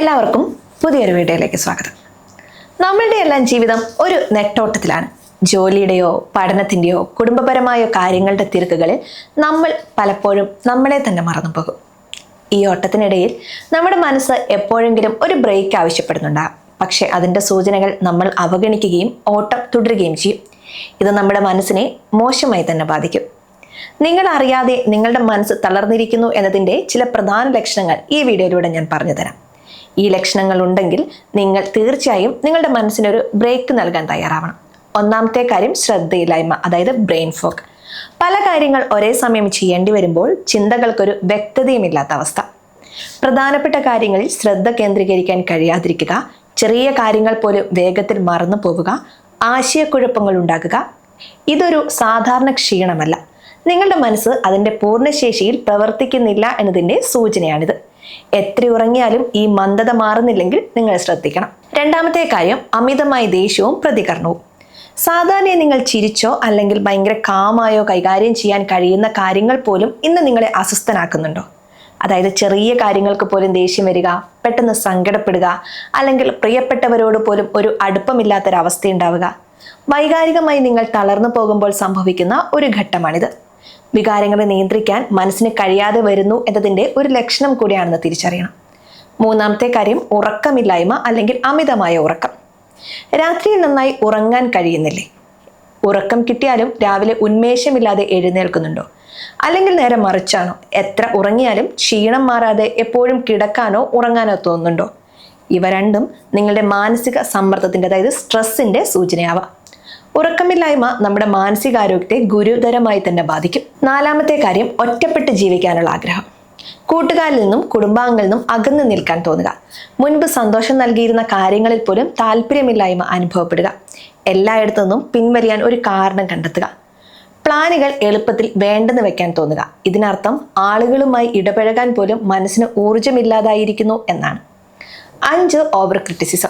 എല്ലാവർക്കും പുതിയൊരു വീഡിയോയിലേക്ക് സ്വാഗതം. നമ്മളുടെ എല്ലാം ജീവിതം ഒരു നെട്ടോട്ടത്തിലാണ്. ജോലിയുടെയോ പഠനത്തിന്റെയോ കുടുംബപരമായോ കാര്യങ്ങളുടെ തിരക്കുകളിൽ നമ്മൾ പലപ്പോഴും നമ്മളെ തന്നെ മറന്നു പോകും. ഈ ഓട്ടത്തിനിടയിൽ നമ്മുടെ മനസ്സ് എപ്പോഴെങ്കിലും ഒരു ബ്രേക്ക് ആവശ്യപ്പെടുന്നുണ്ടാകും. പക്ഷേ അതിന്റെ സൂചനകൾ നമ്മൾ അവഗണിക്കുകയും ഓട്ടം തുടരുകയും ചെയ്യും. ഇത് നമ്മുടെ മനസ്സിനെ മോശമായി തന്നെ ബാധിക്കും. നിങ്ങൾ അറിയാതെ നിങ്ങളുടെ മനസ്സ് തളർന്നിരിക്കുന്നു എന്നതിന്റെ ചില പ്രധാന ലക്ഷണങ്ങൾ ഈ വീഡിയോയിലൂടെ ഞാൻ പറഞ്ഞു തരാം. ഈ ലക്ഷണങ്ങൾ ഉണ്ടെങ്കിൽ നിങ്ങൾ തീർച്ചയായും നിങ്ങളുടെ മനസ്സിനൊരു ബ്രേക്ക് നൽകാൻ തയ്യാറാവണം. ഒന്നാമത്തെ കാര്യം ശ്രദ്ധയില്ലായ്മ അതായത് ബ്രെയിൻ ഫോഗ് പല കാര്യങ്ങൾ ഒരേ സമയം ചെയ്യേണ്ടി വരുമ്പോൾ ചിന്തകൾക്കൊരു വ്യക്തതയുമില്ലാത്ത അവസ്ഥ. പ്രധാനപ്പെട്ട കാര്യങ്ങളിൽ ശ്രദ്ധ കേന്ദ്രീകരിക്കാൻ കഴിയാതിരിക്കുക ചെറിയ കാര്യങ്ങൾ പോലും വേഗത്തിൽ മറന്നു പോവുക ആശയക്കുഴപ്പങ്ങൾ ഉണ്ടാക്കുക ഇതൊരു സാധാരണ ക്ഷീണമല്ല. നിങ്ങളുടെ മനസ്സ് അതിന്റെ പൂർണശേഷിയിൽ പ്രവർത്തിക്കുന്നില്ല എന്നതിന്റെ സൂചനയാണിത്. എത്ര ഉറങ്ങിയാലും ഈ മന്ദത മാറുന്നില്ലെങ്കിൽ നിങ്ങൾ ശ്രദ്ധിക്കണം. രണ്ടാമത്തെ കാര്യം അമിതമായ ദേഷ്യവും പ്രതികരണവും. സാധാരണ നിങ്ങൾ ചിരിച്ചോ അല്ലെങ്കിൽ ഭയങ്കര കാമായോ കൈകാര്യം ചെയ്യാൻ കഴിയുന്ന കാര്യങ്ങൾ പോലും ഇന്ന് നിങ്ങളെ അസ്വസ്ഥനാക്കുന്നുണ്ടോ? അതായത് ചെറിയ കാര്യങ്ങൾക്ക് പോലും ദേഷ്യം വരിക പെട്ടെന്ന് സങ്കടപ്പെടുക അല്ലെങ്കിൽ പ്രിയപ്പെട്ടവരോട് പോലും ഒരു അടുപ്പമില്ലാത്തൊരവസ്ഥയുണ്ടാവുക. വൈകാരികമായി നിങ്ങൾ തളർന്നു പോകുമ്പോൾ സംഭവിക്കുന്ന ഒരു ഘട്ടമാണിത്. വികാരങ്ങളെ നിയന്ത്രിക്കാൻ മനസ്സിന് കഴിയാതെ വരുന്നു എന്നതിന്റെ ഒരു ലക്ഷണം കൂടിയാണെന്ന് തിരിച്ചറിയണം. മൂന്നാമത്തെ കാര്യം ഉറക്കമില്ലായ്മ അല്ലെങ്കിൽ അമിതമായ ഉറക്കം. രാത്രിയിൽ നന്നായി ഉറങ്ങാൻ കഴിയുന്നില്ലേ? ഉറക്കം കിട്ടിയാലും രാവിലെ ഉന്മേഷമില്ലാതെ എഴുന്നേൽക്കുന്നുണ്ടോ? അല്ലെങ്കിൽ നേരെ മറിച്ചാണോ? എത്ര ഉറങ്ങിയാലും ക്ഷീണം മാറാതെ എപ്പോഴും കിടക്കാനോ ഉറങ്ങാനോ തോന്നുന്നുണ്ടോ? ഇവ രണ്ടും നിങ്ങളുടെ മാനസിക സമ്മർദ്ദത്തിന്റെ അതായത് സ്ട്രെസ്സിന്റെ സൂചനയാവാം. ഉറക്കമില്ലായ്മ നമ്മുടെ മാനസികാരോഗ്യത്തെ ഗുരുതരമായി തന്നെ ബാധിക്കും. നാലാമത്തെ കാര്യം ഒറ്റപ്പെട്ട് ജീവിക്കാനുള്ള ആഗ്രഹം. കൂട്ടുകാരിൽ നിന്നും കുടുംബാംഗങ്ങളിൽ നിന്നും അകന്നു നിൽക്കാൻ തോന്നുക. മുൻപ് സന്തോഷം നൽകിയിരുന്ന കാര്യങ്ങളിൽ പോലും താല്പര്യമില്ലായ്മ അനുഭവപ്പെടുക. എല്ലായിടത്തു നിന്നും പിൻവലിയാൻ ഒരു കാരണം കണ്ടെത്തുക. പ്ലാനുകൾ എളുപ്പത്തിൽ വേണ്ടെന്ന് വെക്കാൻ തോന്നുക. ഇതിനർത്ഥം ആളുകളുമായി ഇടപഴകാൻ പോലും മനസ്സിന് ഊർജമില്ലാതായിരിക്കുന്നു എന്നാണ്. അഞ്ച് ഓവർ ക്രിറ്റിസിസം.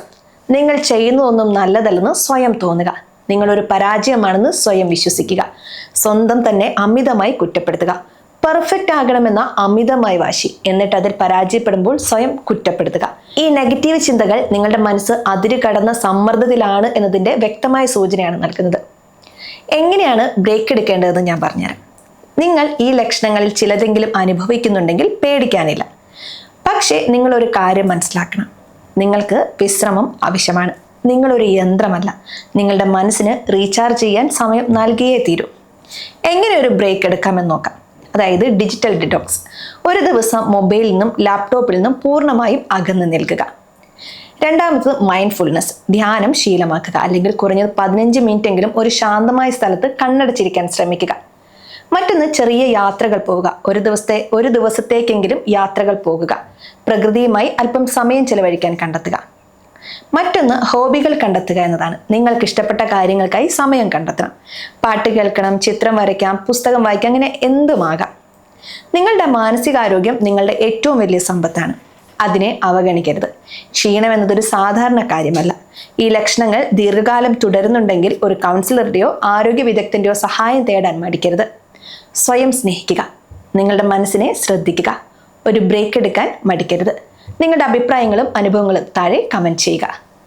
നിങ്ങൾ ചെയ്യുന്നതൊന്നും നല്ലതല്ലെന്ന് സ്വയം തോന്നുക. നിങ്ങളൊരു പരാജയമാണെന്ന് സ്വയം വിശ്വസിക്കുക. സ്വന്തം തന്നെ അമിതമായി കുറ്റപ്പെടുത്തുക. പെർഫെക്റ്റ് ആകണമെന്ന അമിതമായ വാശി. എന്നിട്ട് അതിൽ പരാജയപ്പെടുമ്പോൾ സ്വയം കുറ്റപ്പെടുത്തുക. ഈ നെഗറ്റീവ് ചിന്തകൾ നിങ്ങളുടെ മനസ്സ് അതിരു കടന്ന സമ്മർദ്ദത്തിലാണ് എന്നതിന്റെ വ്യക്തമായ സൂചനയാണ് നൽകുന്നത്. എങ്ങനെയാണ് ബ്രേക്ക് എടുക്കേണ്ടതെന്ന് ഞാൻ പറഞ്ഞുതരാം. നിങ്ങൾ ഈ ലക്ഷണങ്ങളിൽ ചിലതെങ്കിലും അനുഭവിക്കുന്നുണ്ടെങ്കിൽ പേടിക്കാനില്ല. പക്ഷേ നിങ്ങളൊരു കാര്യം മനസ്സിലാക്കണം. നിങ്ങൾക്ക് വിശ്രമം ആവശ്യമാണ്. നിങ്ങളൊരു യന്ത്രമല്ല. നിങ്ങളുടെ മനസ്സിന് റീചാർജ് ചെയ്യാൻ സമയം നൽകിയേ തീരൂ. എങ്ങനെ ഒരു ബ്രേക്ക് എടുക്കാമെന്ന് നോക്കാം. അതായത് ഡിജിറ്റൽ ഡിറ്റോക്സ് ഒരു ദിവസം മൊബൈലിൽ നിന്നും ലാപ്ടോപ്പിൽ നിന്നും പൂർണമായും അകന്നു നിൽക്കുക. രണ്ടാമത്തത് മൈൻഡ്ഫുൾനെസ് ധ്യാനം ശീലമാക്കുക. അല്ലെങ്കിൽ കുറഞ്ഞത് പതിനഞ്ച് എങ്കിലും ഒരു ശാന്തമായ സ്ഥലത്ത് കണ്ണടച്ചിരിക്കാൻ ശ്രമിക്കുക. മറ്റൊന്ന് ചെറിയ യാത്രകൾ പോവുക. ഒരു ദിവസത്തെ ഒരു ദിവസത്തേക്കെങ്കിലും യാത്രകൾ പോകുക പ്രകൃതിയുമായി അല്പം സമയം ചെലവഴിക്കാൻ കണ്ടെത്തുക. മറ്റൊന്ന് ഹോബികൾ കണ്ടെത്തുക എന്നതാണ്. നിങ്ങൾക്ക് ഇഷ്ടപ്പെട്ട കാര്യങ്ങൾക്കായി സമയം കണ്ടെത്തണം. പാട്ട് കേൾക്കണം ചിത്രം വരയ്ക്കാം പുസ്തകം വായിക്കാം അങ്ങനെ എന്തുമാകാം നിങ്ങളുടെ മാനസികാരോഗ്യം നിങ്ങളുടെ ഏറ്റവും വലിയ സമ്പത്താണ്. അതിനെ അവഗണിക്കരുത്. ക്ഷീണം എന്നതൊരു സാധാരണ കാര്യമല്ല. ഈ ലക്ഷണങ്ങൾ ദീർഘകാലം തുടരുന്നുണ്ടെങ്കിൽ ഒരു കൗൺസിലറുടെയോ ആരോഗ്യ വിദഗ്ധന്റെയോ സഹായം തേടാൻ മടിക്കരുത്. സ്വയം സ്നേഹിക്കുക. നിങ്ങളുടെ മനസ്സിനെ ശ്രദ്ധിക്കുക. ഒരു ബ്രേക്ക് എടുക്കാൻ മടിക്കരുത്. നിങ്ങളുടെ അഭിപ്രായങ്ങളും അനുഭവങ്ങളും താഴെ കമന്റ് ചെയ്യുക.